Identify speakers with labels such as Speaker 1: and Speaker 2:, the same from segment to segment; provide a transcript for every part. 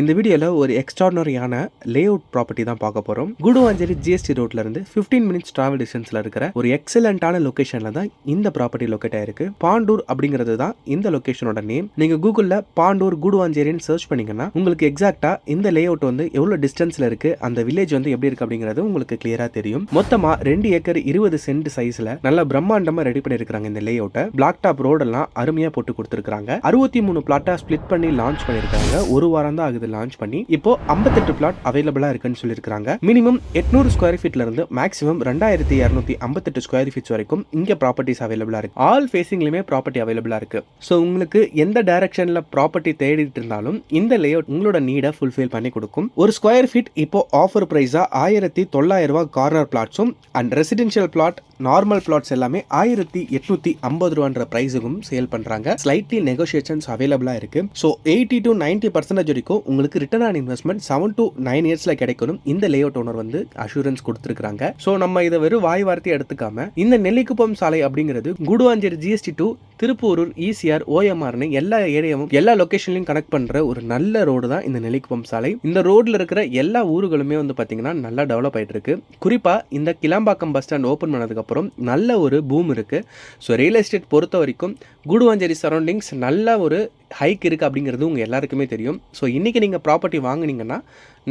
Speaker 1: இந்த வீடியோவில் ஒரு எக்ஸ்ட்ராடனரியான லே அவுட் ப்ராப்பர்ட்டி தான் பார்க்க போகிறோம் குடுவாஞ்சேரி ஜிஎஸ்டி ரோட்ல இருந்து ஃபிஃப்டீன் மினிட்ஸ் டிராவல் டிஸ்டன்ஸில் இருக்கிற ஒரு எக்ஸலண்ட்டான லொக்கேஷனில் தான் இந்த ப்ராப்பர்ட்டி லொக்கேட் ஆயிருக்கு. பாண்டூர் அப்படிங்கிறது தான் இந்த லொக்கேஷனோட நேம் நீங்கள் கூகுளில் பாண்டூர் குடுவாஞ்சேரின்னு சர்ச் பண்ணீங்கன்னா உங்களுக்கு எக்ஸாக்டாக இந்த லே அவுட் வந்து எவ்வளோ டிஸ்டன்ஸில் இருக்குது அந்த வில்லேஜ் வந்து எப்படி இருக்குது அப்படிங்கிறது உங்களுக்கு கிளியராக தெரியும். மொத்தமாக ரெண்டு ஏக்கர் இருபது சென்ட் சைஸில் நல்ல பிரம்மாண்டமாக ரெடி பண்ணியிருக்காங்க இந்த லே அவுட்டை பிளாக் டாப் ரோடெல்லாம் அருமையாக போட்டு கொடுத்துருக்காங்க அறுபத்தி மூணு பிளாட்டாக ஸ்ப்ளிட் பண்ணி லான்ச் பண்ணியிருக்காங்க ஒரு வாரம் தான் ஆகுது லான்ச் பண்ணி இப்போ ஐம்பத்தெட்டு பிளாட் அவைலபிளா இருக்குன்னு சொல்லியிருக்காங்க மினிமம் எட்நூறு ஸ்கொயர் ஃபீட்ல இருந்து மேக்ஸிமம் ரெண்டாயிரத்தி இரநூத்தி ஐம்பத்தெட்டு ஸ்கொயர் ஃபீட்ஸ் வரைக்கும் இங்க ப்ராப்பர்ட்டிஸ் அவைலபிளா இருக்கு. ஆல் ஃபேஸிங்லயுமே ப்ராப்பர்ட்டி அவைலபிளா இருக்கு. ஸோ உங்களுக்கு எந்த டைரக்ஷன்ல ப்ராப்பர்ட்டி தேடிட்டு இருந்தாலும் இந்த லேஅவுட் உங்களோட நீடை ஃபுல்ஃபில் பண்ணி கொடுக்கும். ஒரு ஸ்கொயர் ஃபீட் இப்போ ஆஃபர் ப்ரைஸா ஆயிரத்தி தொள்ளாயிரம் ரூபாய் corner பிளாட்ஸும் and residential plot normal plots எல்லாமே ஆயிரத்தி எட்நூத்தி ஐம்பது ரூபான்ற பிரைஸுக்கும் சேல் பண்றாங்க. ஸ்லைட்லி நெகோசியேஷன்ஸ் அவைலபிளா இருக்கு. So eighty to ninety percentage வரைக்கும் உங்களுக்கு return on investment seven to nine இயர்ஸ்ல கிடைக்கணும். இந்த லே அவுட் ஓனர் வந்து அஷூரன்ஸ் கொடுத்துருக்காங்க ஸோ நம்ம இதை வெறும் வாய் வார்த்தை எடுத்துக்காம இந்த நெல்லிக்குப்பம் சாலை அப்படிங்கிறது Guduvanchery GST to Thiruporur ECR ஓஎம்ஆர்னு எல்லா ஏரியாவும் எல்லா லொகேஷன்லையும் கனெக்ட் பண்ற ஒரு நல்ல ரோடு தான் இந்த நெல்லிக்குப்பம் சாலை. இந்த ரோட்ல இருக்கிற எல்லா ஊர்களுமே வந்து பாத்தீங்கன்னா நல்லா டெவலப் ஆயிட்டு இருக்கு குறிப்பா இந்த கிளாம்பாக்கம் பஸ் ஸ்டாண்ட் ஓப்பன் பண்ணதுக்கு அப்புறம் நல்ல ஒரு பூம் இருக்கு. ஸோ ரியல் எஸ்டேட் பொறுத்த வரைக்கும் குடுவாஞ்சேரி சரௌண்டிங்ஸ் நல்ல ஒரு ஹைக் இருக்குது அப்படிங்கிறது உங்கள் எல்லாருக்குமே தெரியும். ஸோ இன்றைக்கி நீங்கள் ப்ராப்பர்ட்டி வாங்குனீங்கன்னா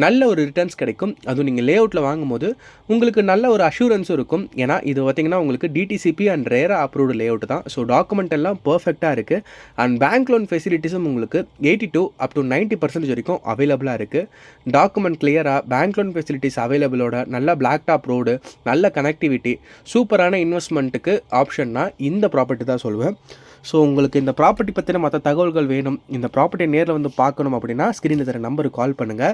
Speaker 1: நல்ல ஒரு ரிட்டர்ன்ஸ் கிடைக்கும். அதுவும் நீங்கள் லே அவுட்டில் வாங்கும்போது உங்களுக்கு நல்ல ஒரு அஷூரன்ஸும் இருக்கும். ஏன்னா இது பார்த்தீங்கன்னா உங்களுக்கு DTCP and RERA approved layout தான். ஸோ டாக்குமெண்ட் எல்லாம் பர்ஃபெக்டாக இருக்குது அண்ட் பேங்க் லோன் ஃபெசிலிட்டிஸும் உங்களுக்கு eighty to up to ninety percentage வரைக்கும் அவைலபிளாக இருக்குது டாக்குமெண்ட் கிளியராக பேங்க் லோன் ஃபெசிலிட்டிஸ் அவைலபிளோட நல்ல பிளாக் டாப் ரோடு நல்ல கனெக்டிவிட்டி சூப்பரான இன்வெஸ்ட்மெண்ட்டுக்கு ஆப்ஷன்னா இந்த ப்ராப்பர்ட்டி தான் சொல்லுவேன். ஸோ உங்களுக்கு இந்த ப்ராப்பர்ட்டி பற்றின மற்ற தகவல்கள் வேணும் இந்த ப்ராப்பர்ட்டியை நேரில் வந்து பார்க்கணும் அப்படின்னா ஸ்க்ரீனில் தர நம்பருக்கு கால் பண்ணுங்கள்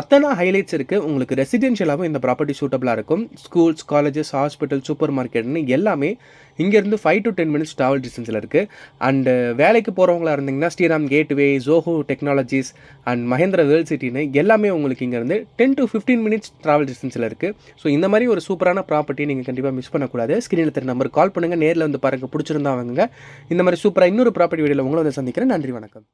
Speaker 1: அத்தனை ஹைலைட்ஸ் இருக்குது உங்களுக்கு ரெசிடென்ஷியலாகவும் இந்த ப்ராப்பர்ட்டி சூட்டபிளாக இருக்கும். ஸ்கூல்ஸ் காலேஜஸ் ஹாஸ்பிட்டல் சூப்பர் மார்க்கெட்னு எல்லாமே இங்கேருந்து five to ten minutes travel டிஸ்டன்ஸில் இருக்குது அண்டு வேலைக்கு போகிறவங்களா இருந்தீங்கன்னா Sriram gateway Zoho technologies and Mahindra world சிட்டின்னு எல்லாமே உங்களுக்கு இங்கேருந்து ten to fifteen minutes travel டிஸ்டன்ஸில் இருக்குது ஸோ இந்த மாதிரி ஒரு சூப்பரான ப்ராப்பர்ட்டி நீங்கள் கண்டிப்பாக மிஸ் பண்ணக்கூடாது. ஸ்க்ரீனில் தர நம்பருக்கு கால் பண்ணுங்கள் நேரில் வந்து பாருங்கள் பிடிச்சிருந்தா வாங்குங்க. இந்த மாதிரி சூப்பராக இன்னொரு ப்ராப்பர்ட்டி வீடியோவில் உங்களை வந்து சந்திக்கிறேன். நன்றி வணக்கம்.